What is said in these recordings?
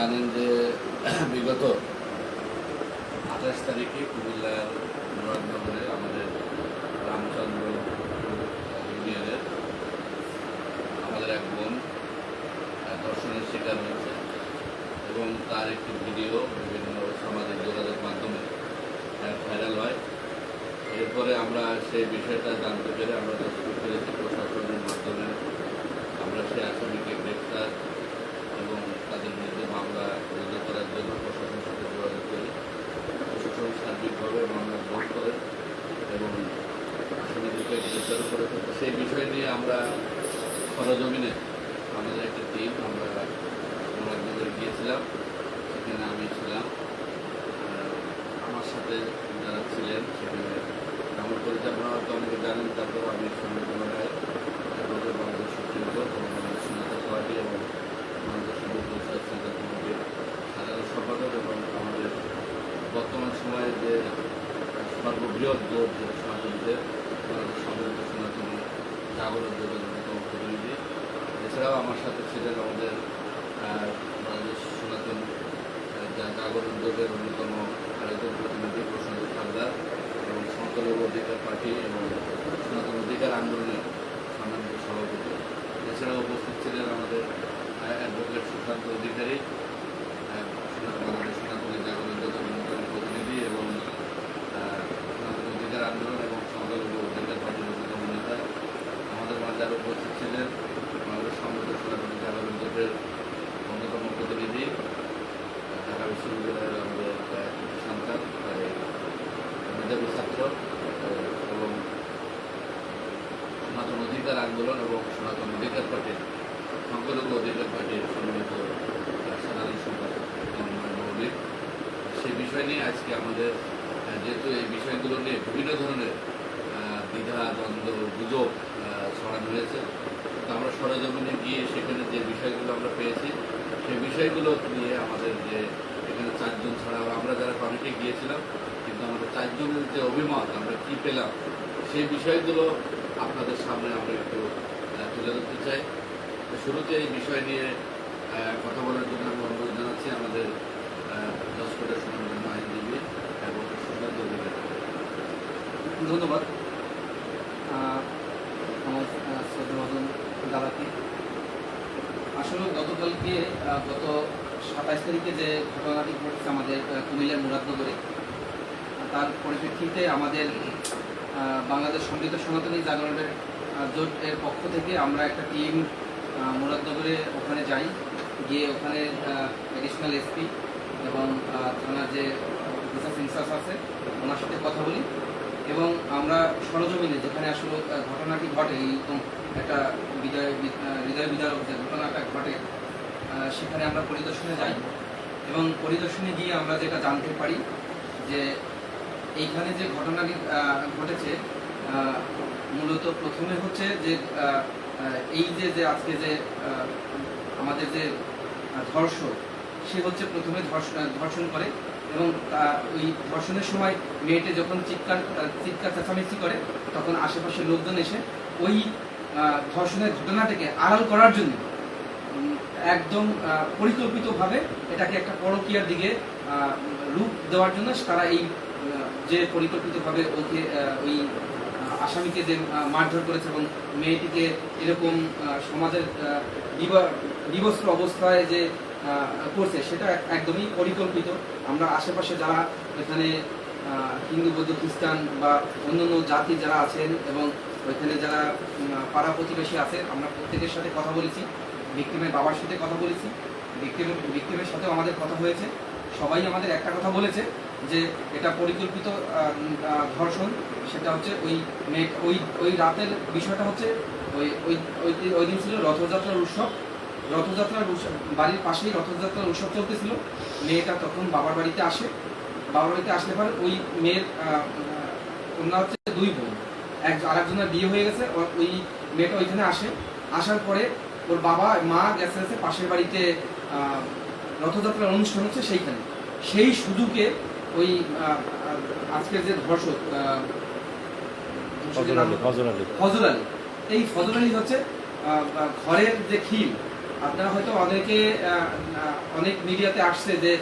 জানেন যে, বিগত আঠাশ তারিখে কুমিল্লার মুরাদনগরে আমাদের রামচন্দ্র ইউনিয়নের আমাদের এক বোন ধর্ষণের শিকার হয়েছে এবং তার একটি ভিডিও বিভিন্ন সামাজিক যোগাযোগ মাধ্যমে ভাইরাল হয়। এরপরে আমরা সেই বিষয়টা জানতে পেরে আমরা যতটুকু পেরেছি প্রশাসনের মাধ্যমে। আমরা সেই আসামিকে গ্রেপ্তার এবং তাদের বিরুদ্ধে মামলা রুজু করার জন্য প্রশাসনের সাথে যোগাযোগ করি প্রশাসন সার্বিকভাবে মামলা গ্রহণ করেন এবং আসামিদেরকে গ্রেপ্তার করে সেই বিষয় নিয়ে আমরা সরজমিনে আমাদের একটা টিম, আমরা মোরাদনগরে গিয়েছিলাম, সেখানে আমি ছিলাম। আমার সাথে যারা ছিলেন, সেখানে আমার পরিচালনা হয়তো অনেকে জানেন তারপর আমি সঙ্গে রায় তারপরে বাংলাদেশ সুপ্রিম কোর্ট এবং বাংলাদেশ সেনাতন পার্টি এবং বাংলাদেশ সুপ্রিম কোর্ট সেন্টার কমিটির সাধারণ সম্পাদক এবং আমাদের বর্তমান সময়ে যে সর্ববৃহৎ বোর্ড যে সনাতনীদের সম্মিলিত সনাতনী জাগরণ যোগের অন্যতম প্রতিনিধি এছাড়াও আমার সাথে ছিলেন আমাদের বাংলাদেশ সনাতন জাগরণ যোগের অন্যতম আরেকজন প্রতিনিধি প্রসন্ন সর্দার এবং সংখ্যালঘু অধিকার পার্টি এবং সনাতন অধিকার আন্দোলনের সম্মানিত সভাপতি। এছাড়াও উপস্থিত ছিলেন আমাদের অ্যাডভোকেট সুশান্ত অধিকারী আহ, সনাতন বাংলাদেশ সনাতনী জাগরণ যোগের অন্যতম প্রতিনিধি এবং আহ, সনাতন অধিকার আন্দোলন এবং সংখ্যালঘু অধিকার পার্টির অন্যতম নেতা আরও উপস্থিত ছিলেন বাংলাদেশ সমৃদ্ধ সনাতনী জাগরণ জোটের অন্যতম প্রতিনিধি ঢাকা বিশ্ববিদ্যালয়ের আমাদের সন্তান মেধাবী ছাত্র এবং সনাতন অধিকার আন্দোলন এবং সনাতন অধিকার পার্টির সংখ্যালঘু অধিকার পার্টির সম্মানিত আহ, সাধারণ সম্পাদক মৌলিক সেই বিষয় নিয়ে আজকে আমাদের যেহেতু এই বিষয়গুলো নিয়ে বিভিন্ন ধরনের দ্বিধা দ্বন্দ্ব গুজব আহ, ছড়ানো হয়েছে তো আমরা সরজমিনে গিয়ে সেখানে যে বিষয়গুলো আমরা পেয়েছি, সেই বিষয়গুলো নিয়ে আমাদের যে এখানে চারজন ছাড়াও আমরা যারা কমিটি গিয়েছিলাম, কিন্তু আমাদের চারজনের যে অভিমত আমরা কি পেলাম, সেই বিষয়গুলো আপনাদের সামনে আমরা একটু তুলে ধরতে চাই। শুরুতে এই বিষয় নিয়ে কথা বলার জন্য আমি অনুরোধ জানাচ্ছি আমাদের দশকোটের সুনামধন্য আইনজীবী এবং অধিকারী। ধন্যবাদ আহ, আমার আহ, শ্রদ্ধাভাজন দাদাকে আসলে গতকালকে আহ, গত সাতাইশ তারিখে যে ঘটনাটি ঘটেছে আমাদের কুমিল্লার মুরাদনগরে তার পরিপ্রেক্ষিতে আমাদের বাংলাদেশ সমৃদ্ধ সনাতনী জাগরণের জোট এর পক্ষ থেকে আমরা একটা টিম মুরাদনগরে ওখানে যাই। গিয়ে ওখানে অ্যাডিশনাল এসপি এবং থানার যে অফিসার ইনচার্জ আছে ওনার সাথে কথা বলি। এবং আমরা সরজমিনে যেখানে আসলে ঘটনাটি ঘটে এইরকম একটা বিজয় বি- আহ, হৃদয় বিদারক যে ঘটনাটা ঘটে সেখানে আমরা পরিদর্শনে যাই। এবং পরিদর্শনে গিয়ে আমরা যেটা জানতে পারি যে এইখানে যে ঘটনাটি ঘটেছে মূলত প্রথমে হচ্ছে যে এই যে যে আজকে যে আমাদের যে আহ, ধর্ষক সে হচ্ছে প্রথমে ধর্ষ- ধর্ষণ করে এবং ওই ধর্ষণের সময় মেয়েটি যখন চিৎকার চিৎকার চেঁচামেচি করে তখন আশেপাশের লোকজন এসে ওই ধর্ষণের ঘটনাটাকে আড়াল করার জন্য একদম পরিকল্পিতভাবে এটাকে একটা পরকীয়ার দিকে রূপ দেওয়ার জন্য তারা এই যে পরিকল্পিতভাবে ওকে ওই আসামিকে যে মারধর করেছে এবং মেয়েটিকে এরকম সমাজের বিবস্ত্র অবস্থায় যে করছে, সেটা এক- একদমই পরিকল্পিত। আমরা আশেপাশে যারা এখানে হিন্দু, বৌদ্ধ, খ্রিস্টান বা অন্যান্য জাতি যারা আছেন এবং ওইখানে যারা পাড়া প্রতিবেশী আছেন আমরা প্রত্যেকের সাথে কথা বলেছি। ভিক্টিমের বাবার সাথে কথা বলেছি ভিক্টিমের ভিক্টিমের সাথেও আমাদের কথা হয়েছে। সবাই আমাদের একটা কথা বলেছে যে এটা পরিকল্পিত ধর্ষণ, সেটা হচ্ছে ওই মেয়ে ওই ওই রাতের বিষয়টা হচ্ছে ওই ওই ওই দিন- ছিল রথযাত্রার উৎসব। রথযাত্রার উৎসব বাড়ির পাশেই রথযাত্রার উৎসব চলতেছিল। মেয়েটা তখন বাবার বাড়িতে আসে। বাবার বাড়িতে আসলে পরে ওই মেয়ের ওনার হচ্ছে দুই বোন। এক আরেকজনের বিয়ে হয়ে গেছে ওই মেয়েটা ওইখানে আসে। আসার পরে ওর বাবা মা গেছে গেছে পাশের বাড়িতে রথযাত্রার অনুষ্ঠান হচ্ছে সেইখানে। সেই সুযোগে ওই আজকের যে ধর্ষক ফজল আলী এই ফজল আলী হচ্ছে ঘরের যে খিল আপনারা হয়তো অনেকে অনেক মিডিয়াতে আসছে যে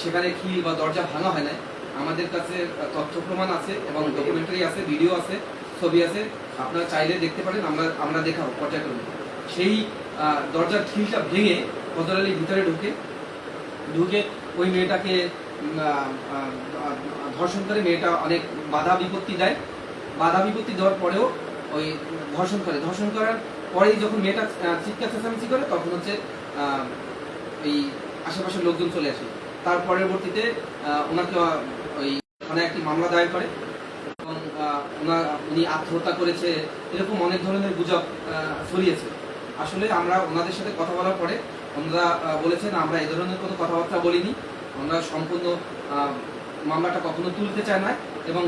সেখানে খিল বা দরজা ভাঙা হয় না আমাদের কাছে তথ্য প্রমাণ আছে এবং ডকুমেন্টারি আছে ভিডিও আছে ছবি আছে। আপনারা চাইলে দেখতে পারেন আমরা আমরা দেখাবো পর্যায়ক্রমে। সেই দরজার খিলটা ভেঙে ফজর আলী ভিতরে ঢুকে ঢুকে ওই মেয়েটাকে ধর্ষণ করে মেয়েটা অনেক বাধা বিপত্তি দেয়। বাধা বিপত্তি দেওয়ার পরেও ওই ধর্ষণ করে। ধর্ষণ করার পরেই যখন মেয়েটা চিৎকার চেঁচামেচি করে, তখন হচ্ছে এই আশেপাশের লোকজন চলে আসে। তার পরবর্তীতে ওনাকে ওই থানায় একটি মামলা দায়ের করে এবং উনি আত্মহত্যা করেছে, এরকম অনেক ধরনের গুজব ছড়িয়েছে। আসলে আমরা ওনাদের সাথে কথা বলার পরে ওনারা বলেছেন, আমরা এ ধরনের কোনো কথাবার্তা বলিনি। ওনারা সম্পূর্ণ মামলাটা কখনো তুলতে চায় না এবং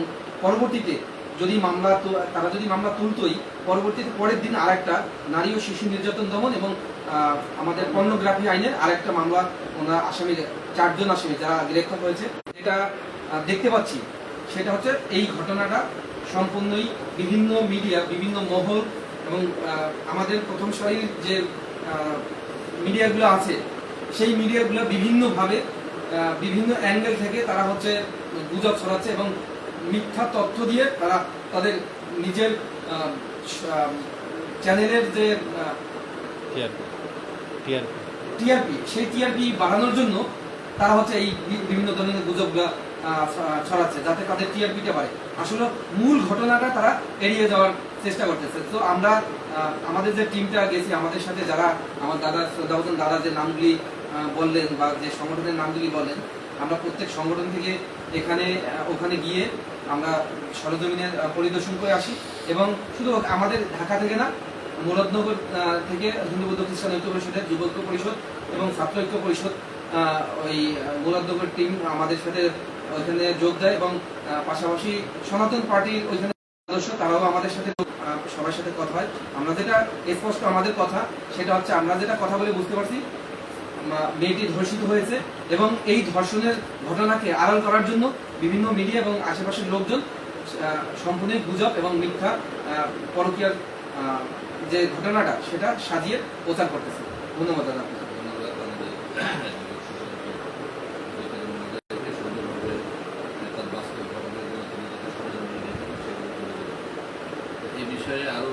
পরবর্তীতে যদি মামলা তারা যদি মামলা তুলতোই, পরবর্তীতে পরের দিন আরেকটা নারী ও শিশু নির্যাতন দমন এবং আমাদের পর্নোগ্রাফি আইনের আরেকটা মামলা ওনারা আসামি, চারজন আসামি যারা গ্রেফতার হয়েছে, যেটা দেখতে পাচ্ছি, সেটা হচ্ছে এই ঘটনাটা সম্পূর্ণই বিভিন্ন মিডিয়া, বিভিন্ন মহল এবং আমাদের প্রথম সারির যে মিডিয়াগুলো আছে সেই মিডিয়াগুলো বিভিন্নভাবে বিভিন্ন অ্যাঙ্গেল থেকে তারা হচ্ছে গুজব ছড়াচ্ছে এবং মিথ্যা তথ্য দিয়ে তারা তাদের নিজের চ্যানেলের যে টিআরপি। সেই টিআরপি বাড়ানোর জন্য তারা হচ্ছে এই বিভিন্ন ধরনের গুজবগুলো ছড়াচ্ছে যাতে তাদের টিআরপিটা বাড়ে। আসলে মূল ঘটনাটা তারা এড়িয়ে যাওয়ার চেষ্টা করতেছে। তো আমরা আমাদের যে টিমটা গেছি, আমাদের সাথে যারা আমার দাদা, শ্রদ্ধাবতন দাদা যে নামগুলি বললেন বা যে সংগঠনের নামগুলি বলেন, আমরা প্রত্যেক সংগঠন থেকে এখানে ওখানে গিয়ে আমরা সরজমিনে পরিদর্শন করে আসি এবং শুধু আমাদের ঢাকা থেকে না, মুরাদনগর থেকে হিন্দু বৌদ্ধ খ্রিস্টান ঐক্য পরিষদের যুব ঐক্য পরিষদ এবং ছাত্র ঐক্য পরিষদ ওই মুরাদনগর টিম আমাদের সাথে ওইখানে যোগ দেয় এবং পাশাপাশি সনাতন পার্টির ওইখানে সদস্য, তারাও আমাদের সাথে সবার সাথে কথা হয়। আমরা যেটা স্পষ্ট আমাদের কথা, সেটা হচ্ছে আমরা যেটা কথা বলে বুঝতে পারছি মেয়েটি ধর্ষিত হয়েছে এবং এই ধর্ষণের ঘটনাকে আড়াল করার জন্য বিভিন্ন মিডিয়া এবং আশেপাশের লোকজন সম্পূর্ণ গুজব এবং মিথ্যা পরকীয়ার যে ঘটনাটা, সেটা সাজিয়ে প্রচার করতেছে। ধন্যবাদ দাদা। ধন্যবাদ আমাদের এখানে সুন্দরভাবে তার বাস্তব ঘটনাগুলো তিনি যাতে সরজমিনে দেখেন সেগুলো তুলে ধরেন। তো এই বিষয়ে আরও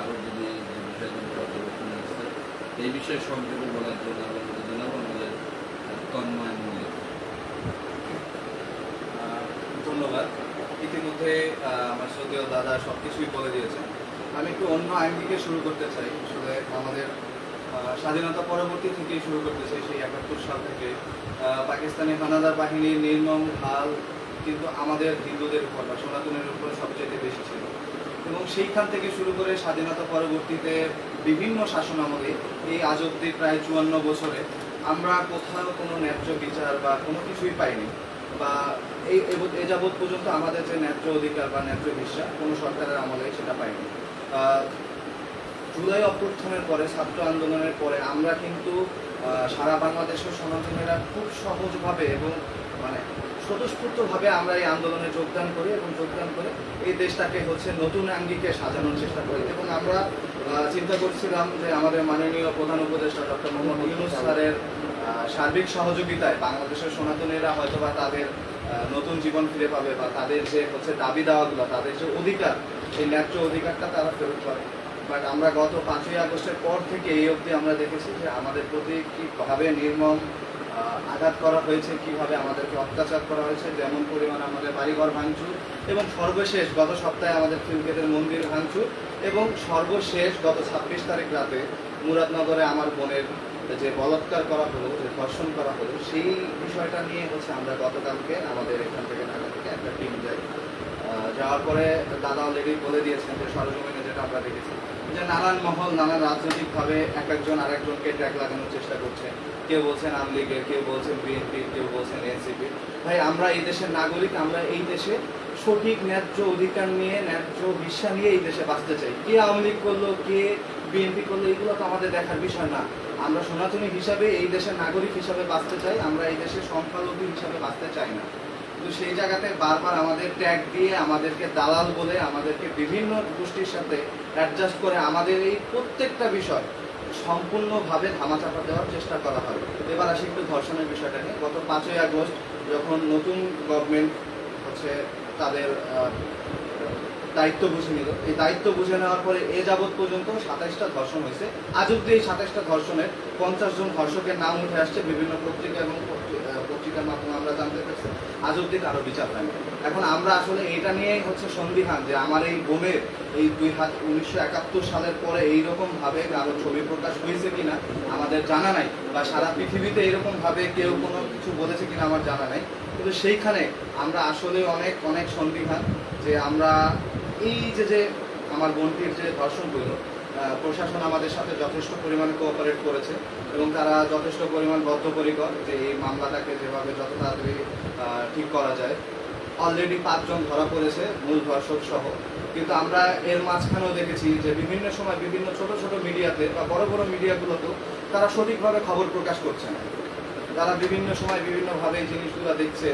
আরও যদি যে বিষয়গুলো পর্যবেক্ষণে আসছে বিষয়ে সংক্ষেপে বলার জন্য যদি জানাব আমাদের তন্ময় মল্লিক ধন্যবাদ। ইতিমধ্যে আমার শ্রদ্ধেয় দাদা সব কিছুই বলে দিয়েছেন। আমি একটু অন্য আইন থেকে শুরু করতে চাই। আসলে আমাদের স্বাধীনতা পরবর্তী থেকেই শুরু করতে চাই, সেই একাত্তর সাল থেকে। পাকিস্তানি হানাদার বাহিনীর নির্মম হাল কিন্তু আমাদের হিন্দুদের উপর বা সনাতনের উপর সবচেয়ে বেশি ছিল। এবং সেইখান থেকে শুরু করে স্বাধীনতা পরবর্তীতে বিভিন্ন শাসন আমলে এই আজ অব্দি প্রায় চুয়ান্ন বছরে আমরা কোথাও কোনো ন্যায্য বিচার বা কোনো কিছুই পাইনি বা এই এ- যাবৎ পর্যন্ত আমাদের যে ন্যায্য অধিকার বা ন্যায্য বিশ্বাস কোনো সরকারের আমলে সেটা পাইনি। জুলাই অভ্যুত্থানের পরে, ছাত্র আন্দোলনের পরে আমরা কিন্তু সারা বাংলাদেশের সনাতনীরা খুব সহজভাবে এবং মানে স্বতঃস্ফূর্তভাবে আমরা এই আন্দোলনে যোগদান করি এবং যোগদান করে এই দেশটাকে হচ্ছে নতুন আঙ্গিকে সাজানোর চেষ্টা করি। এবং আমরা চিন্তা করছিলাম যে আমাদের মাননীয় প্রধান উপদেষ্টা ডক্টর মোহাম্মদ ইউনুস স্যারের সার্বিক সহযোগিতায় বাংলাদেশের সনাতনীরা হয়তোবা তাদের নতুন জীবন ফিরে পাবে বা তাদের যে হচ্ছে দাবি দাওয়াগুলো, তাদের যে অধিকার, সেই ন্যায্য অধিকারটা তারা ফেরত পাবে। বাট আমরা গত পাঁচই আগস্টের পর থেকে এই অবধি আমরা দেখেছি যে আমাদের প্রতি কীভাবে নির্মম আঘাত করা হয়েছে, কীভাবে আমাদেরকে অত্যাচার করা হয়েছে, যেমন পরিমাণ আমাদের বাড়িঘর ভাঙচুর, এবং সর্বশেষ গত সপ্তাহে আমাদের ফিলকেদের মন্দির ভাঙচুর, এবং সর্বশেষ গত ছাব্বিশ তারিখ রাতে মুরাদনগরে আমার বোনের যে বলাৎকার করা হলো, যে ধর্ষণ করা হলো, সেই বিষয়টা নিয়ে হচ্ছে আমরা গতকালকে আমাদের এখান থেকে ঢাকা থেকে একটা টিম যাই যাওয়ার পরে দাদা অলরেডি বলে দিয়েছেন যে সরজমিনে যেটা আমরা দেখেছি। যে নানান মহল, নানান রাজনৈতিকভাবে এক একজন আরেকজনকে ট্র্যাক লাগানোর চেষ্টা করছে। কেউ বলছেন আওয়ামী লীগের, কেউ বলছেন বিএনপি কেউ বলছেন এনসিপি ভাই, আমরা এই দেশের নাগরিক, আমরা এই দেশে সঠিক ন্যায্য অধিকার নিয়ে, ন্যায্য বিশ্বাস নিয়ে এই দেশে বাঁচতে চাই। কে আওয়ামী লীগ করল, কে বিএনপি করল, এগুলো তো আমাদের দেখার বিষয় না। আমরা সনাতনী হিসাবে এই দেশের নাগরিক হিসাবে বাঁচতে চাই, আমরা এই দেশের সংখ্যালঘু হিসাবে বাঁচতে চাই না। কিন্তু সেই জায়গাতে বারবার আমাদের ট্যাগ দিয়ে আমাদেরকে দালাল বলে আমাদেরকে বিভিন্ন গোষ্ঠীর সাথে অ্যাডজাস্ট করে আমাদের এই প্রত্যেকটা বিষয় সম্পূর্ণভাবে ধামাচাপা দেওয়ার চেষ্টা করা হয়। এবার আসি একটু ধর্ষণের বিষয়টা নিয়ে। গত পাঁচই আগস্ট যখন নতুন গভর্নমেন্ট হচ্ছে তাদের দায়িত্ব বুঝে নিল। এই দায়িত্ব বুঝে নেওয়ার পরে এ যাবৎ পর্যন্ত সাতাইশটা ধর্ষণ হয়েছে। আজ অব্দি এই সাতাইশটা ধর্ষণের পঞ্চাশ জন ধর্ষকের নাম উঠে আসছে বিভিন্ন পত্রিকা এবং পত্রিকার মাধ্যমে আমরা জানতে পারছি। আজ অব্দি কারও বিচার হয়নি। এখন আমরা আসলে এটা নিয়েই হচ্ছে সন্দিহান যে আমার এই বোনের এই দুই হাজার উনিশশো একাত্তর সালের পরে এইরকম ভাবে কারও ছবি প্রকাশ হয়েছে কিনা আমাদের জানা নাই বা সারা পৃথিবীতে এরকম ভাবে কেউ কোনো কিছু বলেছে কিনা আমার জানা নাই। কিন্তু সেইখানে আমরা আসলে অনেক অনেক সন্দিহান যে আমরা এই যে যে আমার বোনটির যে ধর্ষণ হইল প্রশাসন আমাদের সাথে যথেষ্ট পরিমাণে কোঅপারেট করেছে এবং তারা যথেষ্ট পরিমাণ বদ্ধপরিকর যে এই মামলাটাকে যেভাবে যত তাড়াতাড়ি ঠিক করা যায়। অলরেডি পাঁচজন ধরা পড়েছে, মূল ধর্ষক সহ। কিন্তু আমরা এর মাঝখানেও দেখেছি যে বিভিন্ন সময় বিভিন্ন ছোট ছোট মিডিয়াতে বা বড় বড় মিডিয়াগুলোতেও তারা সঠিকভাবে খবর প্রকাশ করছে না। তারা বিভিন্ন সময় বিভিন্নভাবে এই জিনিসগুলো দেখছে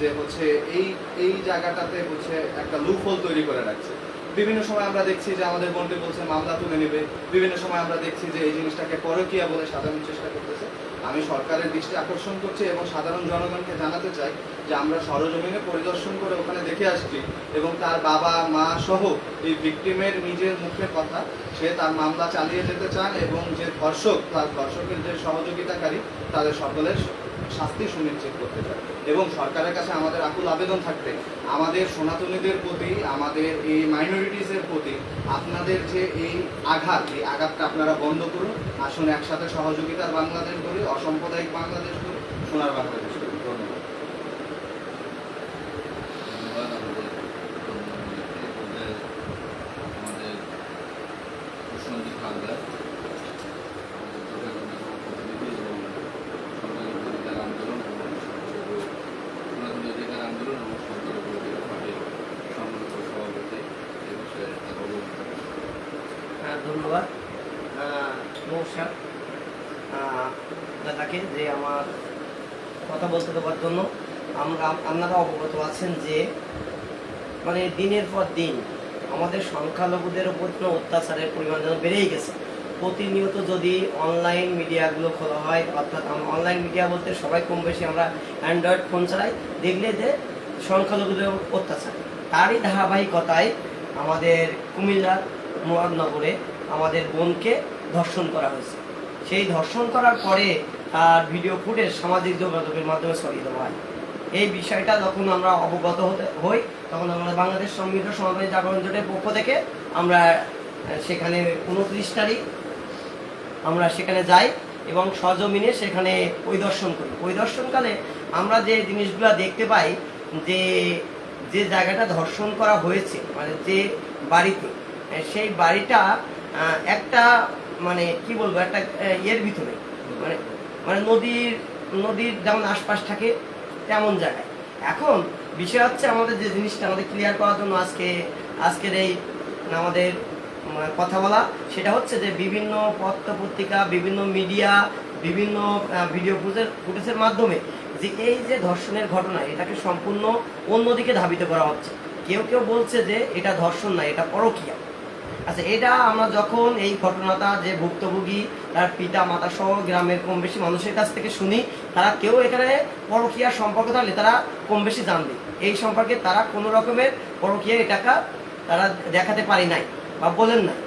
যে হচ্ছে এই এই জায়গাটাতে হচ্ছে একটা লুফল তৈরি করে রাখছে। বিভিন্ন সময় আমরা দেখছি যে আমাদের বোনটি বলছে, মামলা তুলে নেবে। বিভিন্ন সময় আমরা দেখছি যে এই জিনিসটাকে পরকীয়া বলে সাজানোর চেষ্টা করতেছে। আমি সরকারের দৃষ্টি আকর্ষণ করছি এবং সাধারণ জনগণকে জানাতে চাই যে আমরা সরজমিনে পরিদর্শন করে ওখানে দেখে আসছি এবং তার বাবা, মা সহ এই ভিকটিমের নিজের মুখের কথা, সে তার মামলা চালিয়ে যেতে চান এবং যে ধর্ষক, তার ধর্ষকের যে সহযোগিতাকারী, তাদের সকলের শাস্তি সুনিশ্চিত করতে চায়। এবং সরকারের কাছে আমাদের আকুল আবেদন থাকবে, আমাদের সনাতনীদের প্রতি, আমাদের এই মাইনরিটিসের প্রতি, আপনাদের যে এই আঘাত, এই আঘাতটা আপনারা বন্ধ করুন, আসুন একসাথে সহযোগিতার বাংলাদেশ করি অসাম্প্রদায়িক বাংলাদেশ করি সোনার বাংলাদেশ করি ধন্যবাদ ধন্যবাদ আমাদের আমাদের আমাদের প্রসঞ্জিৎ হালদার আমাদের প্রতিনিধি এবং সংখ্যালঘু অধিকার আন্দোলন এবং সংখ্যালঘু সনাতনী অধিকার আন্দোলন এবং সংখ্যালঘু অধিকার পার্টির সম্মানিত সভাপতি এ বিষয়ে তার অবগত হ্যাঁ, ধন্যবাদ আহ, নমস্কার আহ, দাদাকে যে আমার কথা বলতে দেওয়ার জন্য আমরা আপনারা অবগত আছেন যে মানে দিনের পর দিন আমাদের সংখ্যালঘুদের উপর কোনো অত্যাচারের পরিমাণ যেন বেড়েই গেছে। প্রতিনিয়ত যদি অনলাইন মিডিয়াগুলো খোলা হয়, অর্থাৎ আমরা অনলাইন মিডিয়া বলতে সবাই কম বেশি আমরা অ্যান্ড্রয়েড ফোন চালাই, দেখলে যে সংখ্যালঘুদের অত্যাচার। তারই ধারাবাহিকতায় আমাদের কুমিল্লার মুরাদনগরে আমাদের বোনকে ধর্ষণ করা হয়েছে। সেই ধর্ষণ করার পরে তার ভিডিও ফুটেজ সামাজিক যোগাযোগের মাধ্যমে ছড়িয়ে দেওয়া হয়। এই বিষয়টা যখন আমরা অবগত হতে হই, তখন আমরা বাংলাদেশ সমৃদ্ধ সমাবেশ জাগরণ জোটের পক্ষ থেকে আমরা সেখানে উনত্রিশ তারিখ আমরা সেখানে যাই এবং সজমিনে সেখানে পরিদর্শন করি। পরিদর্শনকালে আমরা যে জিনিসগুলো দেখতে পাই যে যে জায়গাটা ধর্ষণ করা হয়েছে মানে যে বাড়িতে সেই বাড়িটা একটা মানে কি বলব, একটা ইয়ের ভিতরে মানে মানে নদীর নদীর যেমন আশপাশ থাকে তেমন জায়গায়। এখন বিষয় হচ্ছে আমাদের যে জিনিসটা আমাদের ক্লিয়ার করার জন্য আজকে, আজকের এই, আমাদের কথা বলা, সেটা হচ্ছে যে বিভিন্ন পত্র পত্রিকা বিভিন্ন মিডিয়া বিভিন্ন ভিডিও ফুটেজের ফুটেজের মাধ্যমে যে এই যে ধর্ষণের ঘটনা, এটাকে সম্পূর্ণ অন্যদিকে ধাবিত করা হচ্ছে। কেউ কেউ বলছে যে এটা ধর্ষণ না, এটা পরকীয়া। আচ্ছা এটা আমরা যখন এই ঘটনাটা যে ভুক্তভোগী তার পিতা, মাতা সহ গ্রামের কম বেশি মানুষের কাছ থেকে শুনি, তারা কেউ এখানে পরকীয়ার সম্পর্ক থাকলে তারা কম বেশি জানবে। এই সম্পর্কে তারা কোনো রকমের পরকীয়া এটাকা তারা দেখাতে পারি নাই বা বলেন নাই।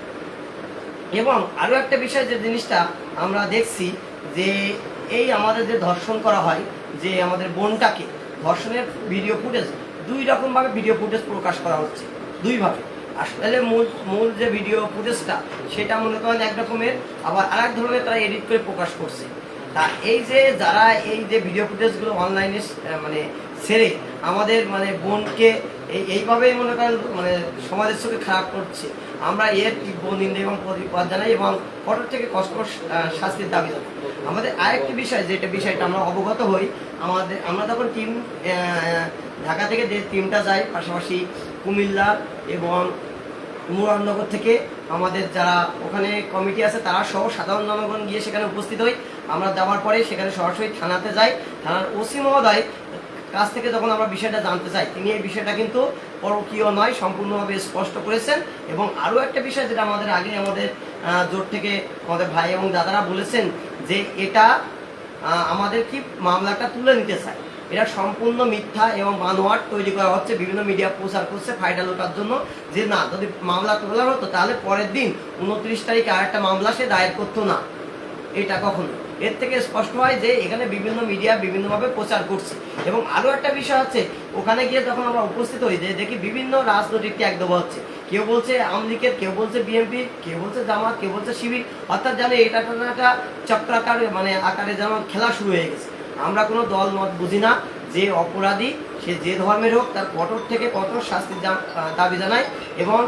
এবং আরও একটা বিষয় যে জিনিসটা আমরা দেখছি যে এই আমাদের যে ধর্ষণ করা হয়, যে আমাদের বোনটাকে ধর্ষণের ভিডিও ফুটেজ, দুই রকমভাবে ভিডিও ফুটেজ প্রকাশ করা হচ্ছে, দুইভাবে। আসলে মূল মূল যে ভিডিও ফুটেজটা সেটা মনে করেন এক রকমের আবার আর এক ধরনের তারা এডিট করে প্রকাশ করছে। তা এই যে যারা এই যে ভিডিও ফুটেজগুলো অনলাইনে মানে ছেড়ে আমাদের মানে বোনকে এই এইভাবেই মনে করেন মানে সমাজের চোখে খারাপ করছে আমরা এর তীব্র নিন্দা এবং প্রতিবাদ জানাই এবং কঠোর থেকে আহ, শাস্তির দাবি জানাই। আমাদের আরেকটি বিষয় যেটা বিষয়টা আমরা অবগত হই আমাদের আমরা যখন টিম ঢাকা থেকে যে টিমটা যায় পাশাপাশি কুমিল্লা এবং মুরাদনগর থেকে আমাদের যারা ওখানে কমিটি আছে, তারা সহ সাধারণ জনগণ গিয়ে সেখানে উপস্থিত হই। আমরা যাওয়ার পরে সেখানে সরাসরি থানাতে যাই। থানার ওসি মহোদয় কাছ থেকে যখন আমরা বিষয়টা জানতে চাই, তিনি এই বিষয়টা কিন্তু পরকীয় নয়, সম্পূর্ণভাবে স্পষ্ট করেছেন। এবং আরও একটা বিষয় যেটা আমাদের আগে আমাদের জোট থেকে আমাদের ভাই এবং দাদারা বলেছেন যে এটা আমাদের কি মামলাটা তুলে নিতে চায়। এটা সম্পূর্ণ মিথ্যা এবং বানোয়াট তৈরি করা হচ্ছে, বিভিন্ন মিডিয়া প্রচার করছে ফায়দা লোটার জন্য। যে না, যদি মামলা তোলা হতো, তাহলে পরের দিন উনত্রিশ তারিখে আর একটা মামলা সে দায়ের করতো না। এটা কখনো। এর থেকে স্পষ্ট হয় যে এখানে বিভিন্ন মিডিয়া বিভিন্নভাবে প্রচার করছে। এবং আরও একটা বিষয় হচ্ছে, ওখানে গিয়ে যখন আমরা উপস্থিত হই, যে দেখি বিভিন্ন রাজনৈতিক ত্যাগ দেওয়া হচ্ছে। কেউ বলছে আওয়ামী লীগের, কেউ বলছে বিএনপি কেউ বলছে জামাত, কেউ বলছে শিবির। অর্থাৎ জানে এটা একটা চক্রাকারে মানে আকারে যেন খেলা শুরু হয়ে গেছে। আমরা কোনো দল, মত বুঝি না। যে অপরাধী, সে যে ধর্মের হোক, তার কঠোর থেকে কঠোর শাস্তির দাবি জানায় এবং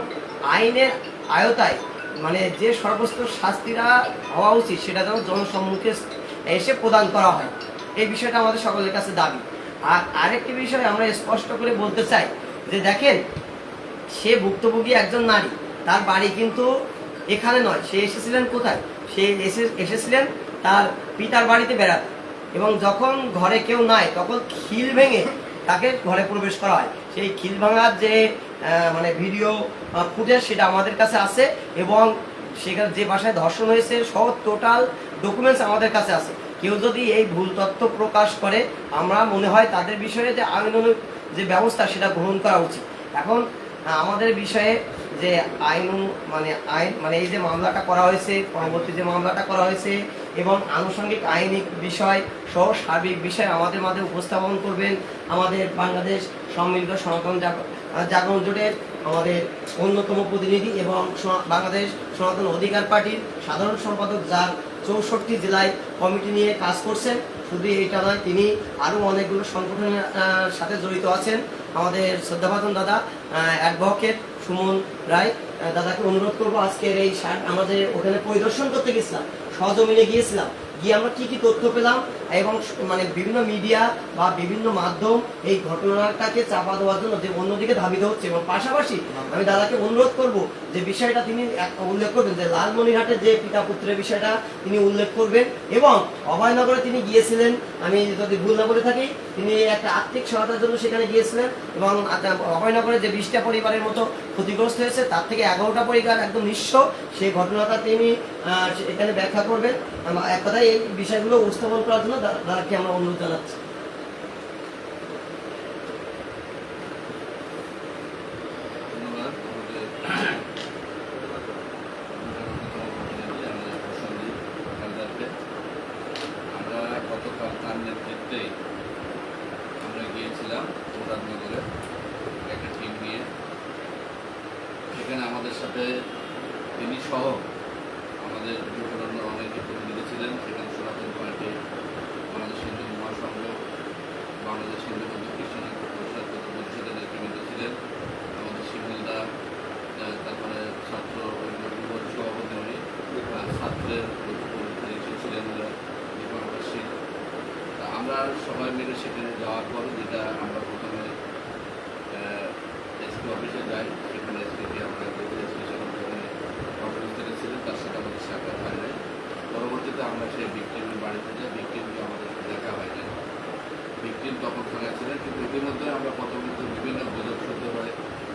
আইনের আয়তায় মানে যে সর্বোচ্চ শাস্তিরা হওয়া উচিত, সেটা যেন জনসম্মুখে এসে প্রদান করা হয়। এই বিষয়টা আমাদের সকলের কাছে দাবি। আর আরেকটি বিষয় আমরা স্পষ্ট করে বলতে চাই, যে দেখেন, সে ভুক্তভোগী একজন নারী, তার বাড়ি কিন্তু এখানে নয়, সে এসেছিলেন কোথায়? সে এসে, এসেছিলেন তার পিতার বাড়িতে বেড়াতে। এবং যখন ঘরে কেউ নাই, তখন খিল ভেঙে তাকে ঘরে প্রবেশ করা হয়। সেই খিল ভাঙার যে মানে ভিডিও ফুটেজ সেটা আমাদের কাছে আছে এবং সেখানে যে বাসায় ধর্ষণ হয়েছে সব টোটাল ডকুমেন্টস আমাদের কাছে আছে। কেউ যদি এই ভুল তথ্য প্রকাশ করে, আমরা মনে হয় তাদের বিষয়ে যে আইনানুগ যে ব্যবস্থা, সেটা গ্রহণ করা উচিত। এখন আমাদের বিষয়ে যে আইন মানে আইন মানে এই যে মামলাটা করা হয়েছে, পরবর্তী যে মামলাটা করা হয়েছে এবং আনুষঙ্গিক আইনিক বিষয় সহ সার্বিক বিষয় আমাদের মাঝে উপস্থাপন করবেন আমাদের বাংলাদেশ সম্মিলিত সনাতন জাগরণ জোটের আমাদের অন্যতম প্রতিনিধি এবং বাংলাদেশ সনাতন অধিকার পার্টির সাধারণ সম্পাদক যার চৌষট্টি জেলায় কমিটি নিয়ে কাজ করছেন। শুধু এইটা নয়, তিনি আরও অনেকগুলো সংগঠনের সাথে জড়িত আছেন। আমাদের শ্রদ্ধাভাজন দাদা অ্যাডভোকেট সুমন রায় দাদাকে অনুরোধ করব আজকের এই আমাদের ওখানে পরিদর্শন করতে গেছিলাম। সহজমিনে গিয়েছিলাম। গিয়ে আমরা কি কি তথ্য পেলাম এবং মানে বিভিন্ন মিডিয়া বা বিভিন্ন মাধ্যম এই ঘটনাটাকে চাপা দেওয়ার জন্য যে অন্যদিকে ধাবিত হচ্ছে এবং পাশাপাশি আমি দাদাকে অনুরোধ করব যে বিষয়টা তিনি উল্লেখ করবেন, যে লালমনিরহাটের যে পিতা পুত্রের বিষয়টা তিনি উল্লেখ করবেন এবং অভয়নগরে তিনি গিয়েছিলেন। আমি যদি ভুল না বলে থাকি, তিনি একটা আর্থিক সহায়তার জন্য সেখানে গিয়েছিলেন এবং আ- অভয়নগরে যে বিশটা পরিবারের মতো ক্ষতিগ্রস্ত হয়েছে, তার থেকে এগারোটা পরিবার একদম নিঃস্ব। সেই ঘটনাটা তিনি এখানে ব্যাখ্যা করবেন। এক কথায় এই বিষয়গুলো উপস্থাপন করার জন্য দাদাকে আমরা অনুরোধ জানাচ্ছি ধন্যবাদ আমাদের প্রতিনিধি আমাদের প্রসঙ্গিক হালদারকে আমরা গতকাল তার নেতৃত্বে আমরা গিয়েছিলাম মুরাদনগরে একটা টিম নিয়ে সেখানে আমাদের সাথে তিনি সহ আমাদের অন্য অনেক প্রতিনিধি ছিলেন সেখানে সনাতন পার্টি বাংলাদেশ হিন্দু মহাসংঘ বাংলাদেশ হিন্দু বৌদ্ধ খ্রিস্টান ঐক্য পরিষদ তথা পরিষদের নেতৃবৃন্দ ছিলেন আমাদের শিমুলদা আহ, তারপরে ছাত্র যুবক সভাপতি উনি আর ছাত্রের ইসে ছিলেন ওরা দীপঙ্কর তা আমরা সবাই মিলে সেখানে যাওয়ার পর যেটা আমরা প্রথমে এসপি অফিসে যাই সেখানে এসপিকে আমরা দেখে এসপি সেখানে অফিস থেকে ছিলেন তার সাথে আমাদের সাক্ষাৎ হয় নাই পরবর্তীতে আমরা সেই ভিক্টিমের বাড়িতে যাই ভিক্টিমকে আমাদের সাথে দেখা হয় নাই ভিকটিম তখন থানায় ছিলেন কিন্তু ইতিমধ্যে আমরা পরবর্তীতে বিভিন্ন গুজব শুনতে পাই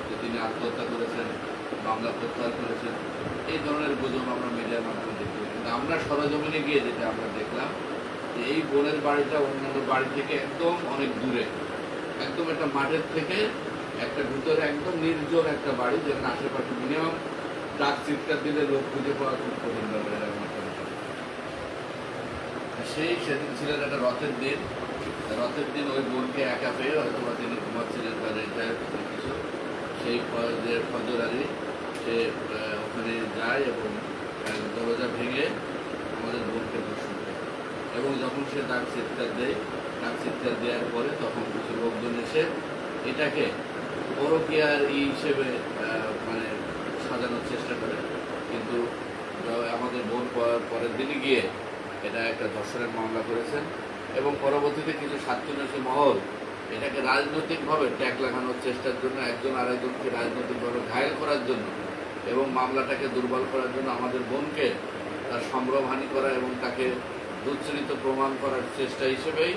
যে তিনি আত্মহত্যা করেছেন, মামলা প্রত্যাহার করেছেন, এই ধরনের গুজব আমরা মিডিয়ার মাধ্যমে দেখতে কিন্তু আমরা সরজমিনে গিয়ে যেটা আমরা দেখলাম, যে এই বোনের বাড়িটা অন্যান্য বাড়ি থেকে একদম অনেক দূরে, একদম একটা মাঠের থেকে একটা ভিতরে একদম নির্জন একটা বাড়ি, যেখানে আশেপাশে মিনিমাম ডাক চিৎকার দিলে লোক খুঁজে পাওয়া খুব কঠিন ব্যাপার। সেই সেদিন ছিলেন একটা রথের দিন রথের দিন ওই বোনকে একা পেয়ে হয়তো বা তিনি ঘুমাচ্ছিলেন বা রেটায় কিছু। সেই যে ফজর আলী, সে ওখানে যায় এবং দরজা ভেঙে আমাদের বোনকে দর্শন করে। এবং যখন সে ডাক চিৎকার দেয়, ডাক চিৎকার দেওয়ার পরে তখন কিছু লোকজন এসে এটাকে পরকীয়ার ই হিসেবে মানে সাজানোর চেষ্টা করে। কিন্তু আমাদের বোন পরের দিনই গিয়ে এটা একটা ধর্ষণের মামলা করেছেন। এবং পরবর্তীতে কিছু স্বার্থন্বেষী মহল এটাকে রাজনৈতিকভাবে ট্যাগ লাগানোর চেষ্টার জন্য একজন আরেকজনকে রাজনৈতিকভাবে ঘায়েল করার জন্য এবং মামলাটাকে দুর্বল করার জন্য আমাদের বোনকে তার সম্ভ্রমহানি করা এবং তাকে দুচ্চরিত প্রমাণ করার চেষ্টা হিসেবেই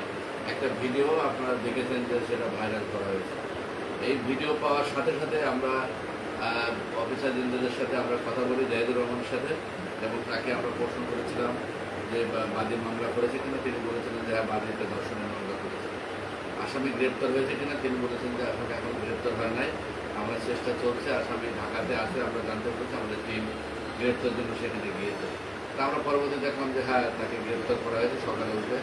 একটা ভিডিও আপনারা দেখেছেন যে সেটা ভাইরাল করা হয়েছে। এই ভিডিও পাওয়ার সাথে সাথে আমরা অফিসার ইন্দ্রদের সাথে আমরা কথা বলি, জাহিদুর রহমানের সাথে, এবং তাকে আমরা প্রশ্ন করেছিলাম যে বাদী মামলা করেছে কিনা তিনি বলেছিলেন যে হ্যাঁ বাদীতে ধর্ষণের মামলা করেছে। আসামি গ্রেপ্তার হয়েছে কিনা তিনি বলেছেন যে আসামি এখন গ্রেপ্তার হয় নাই। আমার চেষ্টা চলছে, আসামি ঢাকাতে আছে, আমরা জানতে পারছি, আমাদের টিম গ্রেপ্তার জন্য সেখানে গিয়েছে। তা আমরা পরবর্তী দেখলাম যে হ্যাঁ তাকে গ্রেপ্তার করা হয়েছে, সকালে উঠে।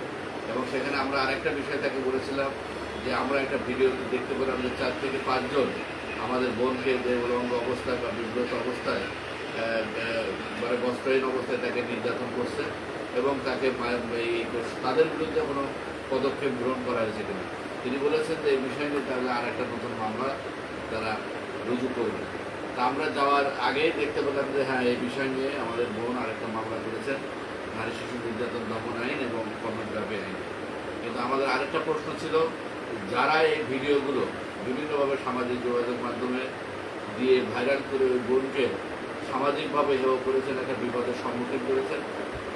এবং সেখানে আমরা আরেকটা বিষয় তাকে বলেছিলাম যে আমরা একটা ভিডিও দেখতে পেলাম যে চার থেকে পাঁচজন আমাদের বোনকে যে উলঙ্গ অবস্থায় বা বিব্রত অবস্থায় মানে বস্ত্রহীন অবস্থায় তাকে নির্যাতন করছে। এবং তাকে তাদের বিরুদ্ধে কোনো পদক্ষেপ গ্রহণ করা হয়েছে কিনা। তিনি বলেছেন যে এই বিষয় নিয়ে তাহলে আর একটা নতুন মামলা তারা রুজু করবে। তা আমরা যাওয়ার আগেই দেখতে পেলাম যে হ্যাঁ এই বিষয় নিয়ে আমাদের বোন আরেকটা মামলা করেছেন। নারী শিশু নির্যাতন দমন আইন এবং পর্নোগ্রাফি আইন। কিন্তু আমাদের আরেকটা প্রশ্ন ছিল, যারা এই ভিডিওগুলো বিভিন্নভাবে সামাজিক যোগাযোগ মাধ্যমে দিয়ে ভাইরাল করে ওই বোনকে সামাজিকভাবে হেয় করেছেন, একটা বিপদের সম্মুখীন করেছেন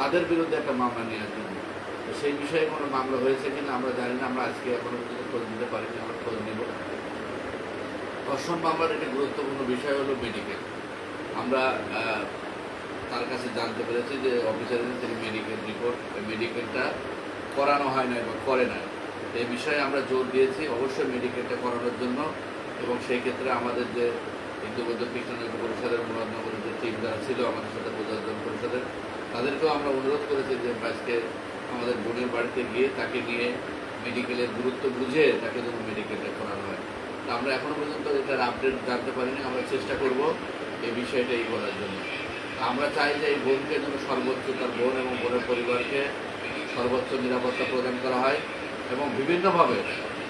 তাদের বিরুদ্ধে একটা মামলা নেওয়ার জন্য তো সেই বিষয়ে কোনো মামলা হয়েছে কিনা আমরা জানি না, আমরা আজকে এখনও পর্যন্ত খোঁজ নিতে পারিনি, আমরা খোঁজ নেব। ধর্ষণ মামলার একটি গুরুত্বপূর্ণ বিষয় হলো মেডিকেল আমরা তার কাছে জানতে পেরেছি যে অফিসারের তিনি মেডিকেল রিপোর্ট মেডিকেলটা করানো হয় না বা করে না এই বিষয়ে আমরা জোর দিয়েছি অবশ্যই মেডিকেলটা করানোর জন্য এবং সেই ক্ষেত্রে আমাদের যে হিন্দু বৌদ্ধ খ্রিস্টান পরিষদের, মুরাদনগরের যে টিম যারা ছিল আমাদের সাথে বোঝার্জন পরিষদের তাদেরকেও আমরা অনুরোধ করেছি যে আজকে আমাদের বোনের বাড়িতে গিয়ে তাকে নিয়ে মেডিকেলের গুরুত্ব বুঝে তাকে যেন মেডিকেলটা করানো হয়। তা আমরা এখনও পর্যন্ত এটার আপডেট জানতে পারিনি, আমরা চেষ্টা করব এই বিষয়টা এই করার জন্য আমরা চাই যে এই বোনকে যেন সর্বোচ্চ তার বোন এবং বোনের পরিবারকে সর্বোচ্চ নিরাপত্তা প্রদান করা হয় এবং বিভিন্নভাবে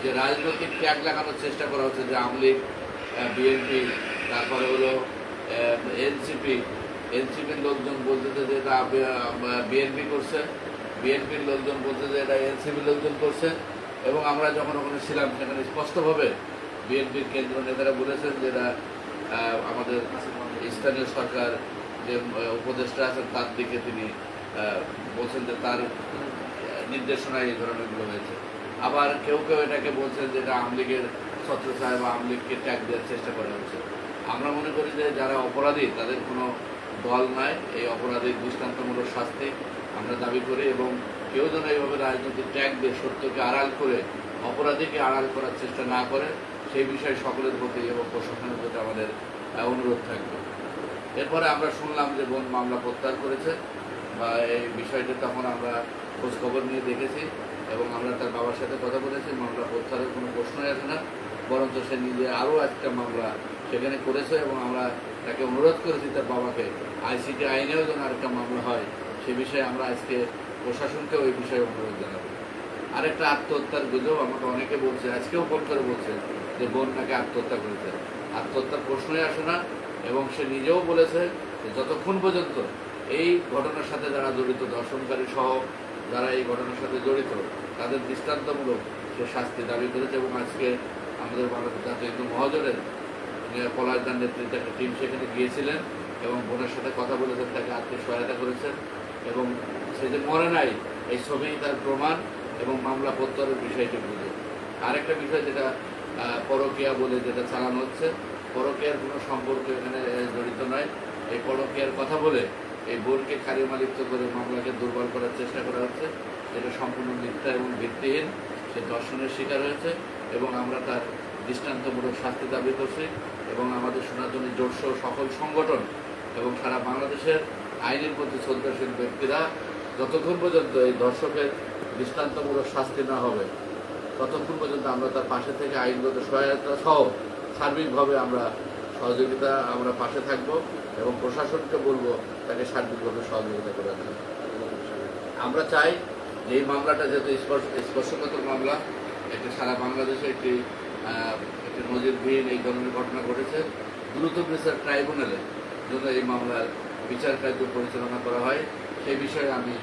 যে রাজনৈতিক ট্যাগ লাগানোর চেষ্টা করা হচ্ছে যে আওয়ামী লীগ বিএনপি, তারপরে হলো এনসিপি এনসিপির লোকজন বলতেছে যে এটা বিএনপি করছে বিএনপির লোকজন বলছে যে এটা এনসিপির লোকজন করছে। এবং আমরা যখন ওখানে ছিলাম, সেখানে স্পষ্টভাবে বিএনপির কেন্দ্র নেতারা বলেছেন যে এটা আমাদের স্থানীয় সরকার যে উপদেষ্টা আছেন, তার দিকে তিনি বলছেন যে তার নির্দেশনায় এই ধরনেরগুলো হয়েছে। আবার কেউ কেউ এটাকে বলছেন যে এটা আওয়ামী লীগের ছত্র সাহেব আওয়ামী লীগকে ট্যাগ দেওয়ার চেষ্টা করা হচ্ছে। আমরা মনে করি যে যারা অপরাধী, তাদের কোনো দল নাই, এই অপরাধের দৃষ্টান্তমূলক শাস্তি আমরা দাবি করি এবং কেউ যেন এইভাবে রাজনৈতিক ট্যাগ দিয়ে সত্যকে আড়াল করে অপরাধীকে আড়াল করার চেষ্টা না করে, সেই বিষয়ে সকলের প্রতি এবং প্রশাসনের প্রতি আমাদের অনুরোধ থাকবে। এরপরে আমরা শুনলাম যে বোন মামলা প্রত্যাহার করেছে বা এই বিষয়টি তখন আমরা খোঁজখবর নিয়ে দেখেছি এবং আমরা তার বাবার সাথে কথা বলেছি। মামলা প্রত্যাহারের কোনো প্রশ্নই আসে না, বরঞ্চ সে নিজে আরও একটা মামলা সেখানে করেছে এবং আমরা তাকে অনুরোধ করেছি তার বাবাকে। আইসিটি আইনেও যেন আরেকটা মামলা হয়, সে বিষয়ে আমরা আজকে প্রশাসনকে ওই বিষয়ে অনুরোধ জানাব। আরেকটা আত্মহত্যার গুজব আমাকে অনেকে বলছে, আজকেও ফোন করে বলছে যে বোন আত্মহত্যা করেছে। আত্মহত্যার প্রশ্নই আসে না এবং সে নিজেও বলেছে যে যতক্ষণ পর্যন্ত এই ঘটনার সাথে যারা জড়িত, দর্শনকারী সহ যারা এই ঘটনার সাথে জড়িত, তাদের দৃষ্টান্তমূলক সে শাস্তি দাবি করেছে এবং আজকে আমাদের বাংলাদেশ জাতীয় মহাজনের পলাশদার নেতৃত্বে একটা টিম সেখানে গিয়েছিলেন এবং বোনের সাথে কথা বলেছেন, তাকে আর্থিক সহায়তা করেছেন এবং সে যে মরে নাই, এই ছবি তার প্রমাণ এবং মামলা প্রত্যাহারের বিষয়টি বুঝে। আরেকটা বিষয় যেটা পরকীয়া বলে যেটা চালানো হচ্ছে, পরকীয়ার কোনো সম্পর্ক এখানে জড়িত নয়। এই পরকীয়ার কথা বলে এই বোনকে কারিমালিপ্ত করে মামলাকে দুর্বল করার চেষ্টা করা হচ্ছে। যেটা সম্পূর্ণ মিথ্যা এবং ভিত্তিহীন। সে দর্শনের শিকার হয়েছে এবং আমরা তার দৃষ্টান্তমূলক শাস্তি দাবি করছি। এবং আমাদের সনাতনী জোটসহ সকল সংগঠন এবং সারা বাংলাদেশের আইনের প্রতি শ্রদ্ধাশীল ব্যক্তিরা যতক্ষণ পর্যন্ত এই দর্শকের দৃষ্টান্তমূলক শাস্তি না হবে, ততক্ষণ পর্যন্ত আমরা তার পাশে থেকে আইনগত সহায়তা সহ সার্বিকভাবে আমরা সহযোগিতা, আমরা পাশে থাকব এবং প্রশাসনকে বলব তাকে সার্বিকভাবে সহযোগিতা করে জন্য আমরা চাই যে এই মামলাটা যেহেতু স্পর্শ, স্পর্শকাতর মামলা একটি সারা বাংলাদেশে একটি একটি নজিরবিহীন এই ধরনের ঘটনা ঘটেছে। দ্রুত বিচার ট্রাইব্যুনালে জন্য এই মামলার বিচার কার্য পরিচালনা করা হয়, সেই বিষয়ে আমি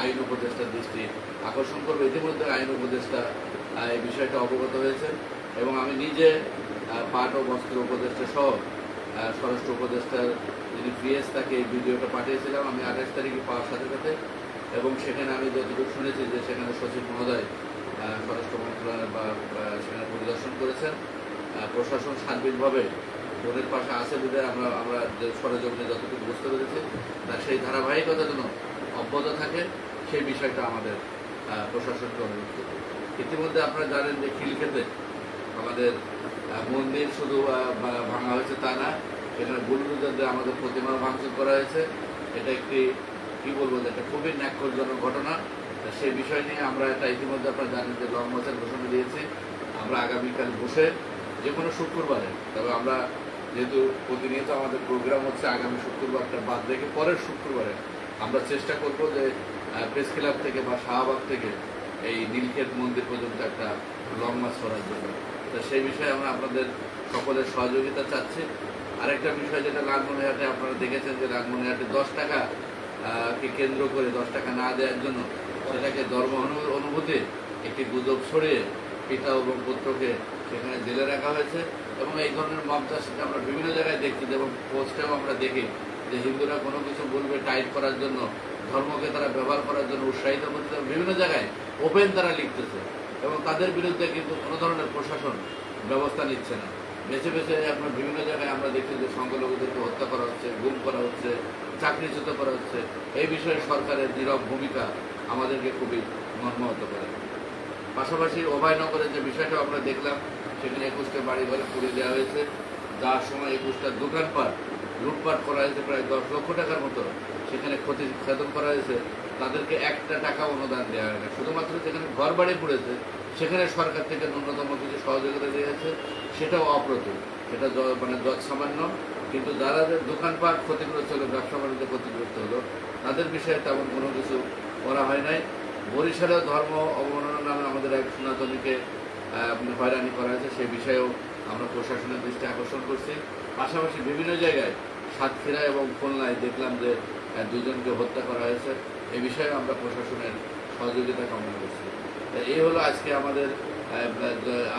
আইন উপদেষ্টার দৃষ্টি আকর্ষণ করব। ইতিমধ্যে আইন উপদেষ্টা এই বিষয়টা অবগত হয়েছে এবং আমি নিজে পাট ও বস্ত্র উপদেষ্টা সহ স্বরাষ্ট্র উপদেষ্টার যিনি পিএস তাকে এই ভিডিওটা পাঠিয়েছিলাম আমি আঠাশ তারিখে পাওয়ার সাথে সাথে এবং সেখানে আমি যতটুকু শুনেছি যে সেখানে সচিব মহোদয় স্বরাষ্ট্র মন্ত্রণালয় বা, সেখানে পরিদর্শন করেছেন। প্রশাসন সার্বিকভাবে বোনের পাশে আছে বলে আমরা আমরা সরজমিনে যতটুকু বুঝতে পেরেছি, তা সেই ধারাবাহিকতা যেন অব্যাহত থাকে, সেই বিষয়টা আমাদের প্রশাসনকে অনুরোধ করব। ইতিমধ্যে আপনারা জানেন যে খিলক্ষেতে আমাদের মন্দির শুধু ভাঙা হয়েছে তা না সেখানে বুলডুজারদের আমাদের প্রতিমা ভাঙচুর করা হয়েছে। এটা একটি, কি বলব যে একটা খুবই ন্যাক্করজনক ঘটনা। সেই বিষয় নিয়ে আমরা এটা ইতিমধ্যে আপনারা জানেন যে লং মাসের ঘোষণা দিয়েছি। আমরা আগামীকাল বসে যে কোনো শুক্রবারে। তবে আমরা যেহেতু প্রতিনিয়ত আমাদের প্রোগ্রাম হচ্ছে আগামী শুক্রবারটা বাদ রেখে পরের শুক্রবারে আমরা চেষ্টা করব যে প্রেস ক্লাব থেকে বা শাহবাগ থেকে এই নীলক্ষেত মন্দির পর্যন্ত একটা লং মার্চ করার জন্য। তো সেই বিষয়ে আমরা আপনাদের সকলের সহযোগিতা চাচ্ছি। আরেকটা বিষয় যেটা লালমনিরহাটে আপনারা দেখেছেন যে, লালমনিরহাটে দশ টাকা কে কেন্দ্র করে দশ টাকা না দেওয়ার জন্য সেটাকে ধর্ম অনু- অনুভূতি একটি গুজব ছড়িয়ে পিতা এবং পুত্রকে সেখানে জেলে রাখা হয়েছে এবং এই ধরনের মমতা আমরা বিভিন্ন জায়গায় দেখছি এবং পোস্টেও আমরা দেখি যে হিন্দুরা কোনো কিছু বলবে টাইট করার জন্য, ধর্মকে তারা ব্যবহার করার জন্য উৎসাহিত করতে বিভিন্ন জায়গায় ওপেন তারা লিখতেছে এবং তাদের বিরুদ্ধে কিন্তু কোনো ধরনের প্রশাসন ব্যবস্থা নিচ্ছে না। বেছে বেছে আপনার বিভিন্ন জায়গায় আমরা দেখছি যে সংখ্যালঘুদেরকে হত্যা করা হচ্ছে, গুম করা হচ্ছে, চাকরিচ্যুত করা হচ্ছে। এই বিষয়ে সরকারের নীরব ভূমিকা আমাদেরকে খুবই মর্মাহত করে। পাশাপাশি অভয়নগরের যে বিষয়টা আমরা দেখলাম, সেখানে একুশটা বাড়ি ঘরে পুড়ে দেওয়া হয়েছে। যার সময় একুশটা দোকানপাট, লুটপাট করা হয়েছে প্রায় দশ লক্ষ টাকার মতো। সেখানে ক্ষতি সাধন করা হয়েছে। তাদেরকে একটা টাকা অনুদান দেওয়া হয় না শুধুমাত্র যেখানে ঘর বাড়ি পড়েছে, সেখানে সরকার থেকে ন্যূনতম কিছু সহযোগিতা দিয়েছে। সেটাও অপ্রতুল। সেটা মানে যৎ সামান্য কিন্তু যারা যে দোকানপাট ক্ষতিগ্রস্ত হলো, ব্যবসা বাণিজ্য ক্ষতিগ্রস্ত হলো, তাদের বিষয়ে তেমন কোনো কিছু করা হয় নাই। বরিশালেও ধর্ম অবমাননার নামে আমাদের এক সনাতনীকে হয়রানি করা হয়েছে, সেই বিষয়েও আমরা প্রশাসনের দৃষ্টি আকর্ষণ করছি। পাশাপাশি বিভিন্ন জায়গায় সাতক্ষীরা এবং খুলনায় দেখলাম যে দুজনকে হত্যা করা হয়েছে। এই বিষয়ে আমরা প্রশাসনের সহযোগিতা কামনা করছি। এই হলো আজকে আমাদের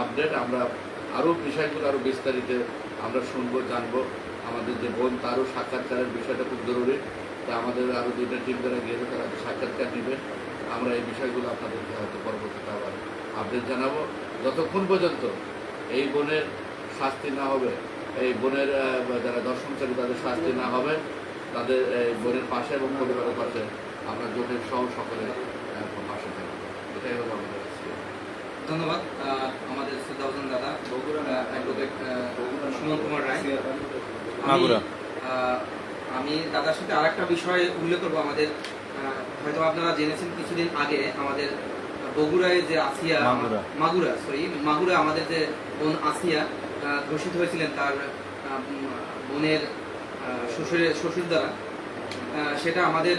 আপডেট আমরা আরও বিষয়গুলো আরও বিস্তারিত আমরা শুনব, জানব। আমাদের যে বোন, তারও সাক্ষাৎকারের বিষয়টা খুব জরুরি। তা আমাদের আরও দুইটা টিম যারা গিয়েছে, তারা সাক্ষাৎকার নেবে। আমরা এই বিষয়গুলো আপনাদেরকে হয়তো পরবর্তীতে আবার আপডেট জানাব। যতক্ষণ পর্যন্ত এই বোনের শাস্তি না হবে এই বোনের যারা দর্শনচারী তাদের শাস্তি না হবে তাদের এই বোনের পাশে এবং পরিবারের পাশে আমরা জোটের সহ সকলে পাশে থাকব। এটাই হলো আমাদের ধন্যবাদ। আমাদের শ্রদ্ধাভাজন দাদা অ্যাডভোকেট সুমন কুমার রায়। আমি- আহ, আমি দাদার সাথে আর একটা বিষয় উল্লেখ করব আমাদের। হয়তো আপনারা জেনেছেন কিছুদিন আগে আমাদের বগুড়ায় যে আসিয়া মাগুরা। সরি মাগুরা আমাদের যে বোন আসিয়া ধর্ষিত হয়েছিলেন তার বোনের শ্বশুরের শ্বশুর দ্বারা সেটা আমাদের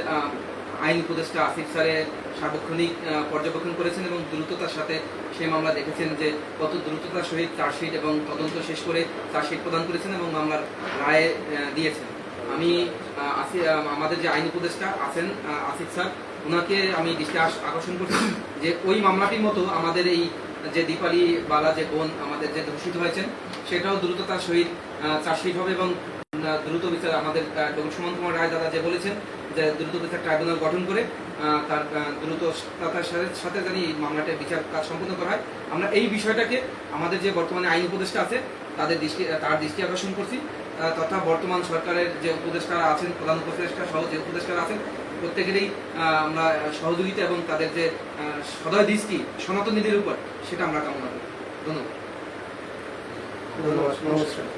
আইন উপদেষ্টা আসিফ স্যারের সার্বক্ষণিক পর্যবেক্ষণ করেছেন এবং দ্রুততার সাথে সে মামলা দেখেছেন যে কত দ্রুততার সহিত চার্জশিট এবং তদন্ত শেষ করে চার্জশিট প্রদান করেছেন এবং মামলার রায় দিয়েছেন আমি আমাদের যে আইন উপদেষ্টা আছেন আসিফ স্যার ওনাকে আমি দৃষ্টি আকর্ষণ করছি যে ওই মামলাটির মতো আমাদের এই যে দীপালি বালা যে বোন আমাদের যে ধর্ষিত হয়েছেন, সেটাও দ্রুততার সহিত চার্জশিট হবে এবং দ্রুত বিচার আমাদের ডক্টর সুমন কুমার রায় দাদা যে বলেছেন যে দ্রুত বিচার ট্রাইব্যুনাল গঠন করে তার দ্রুত তার সাথে জানি এই মামলাটার বিচার কাজ সম্পন্ন করা হয়। আমরা এই বিষয়টাকে আমাদের যে বর্তমানে আইন উপদেষ্টা আছে, তাদের দৃষ্টি, তার দৃষ্টি আকর্ষণ করছি। তথা বর্তমান সরকারের যে উপদেষ্টারা আছেন, প্রধান উপদেষ্টা সহ যে উপদেষ্টারা আছেন, প্রত্যেকেরই আমরা সহযোগিতা এবং তাদের যে সদয় দৃষ্টি সনাতনীদের উপর, সেটা আমরা কামনা করি। ধন্যবাদ। ধন্যবাদ, নমস্কার।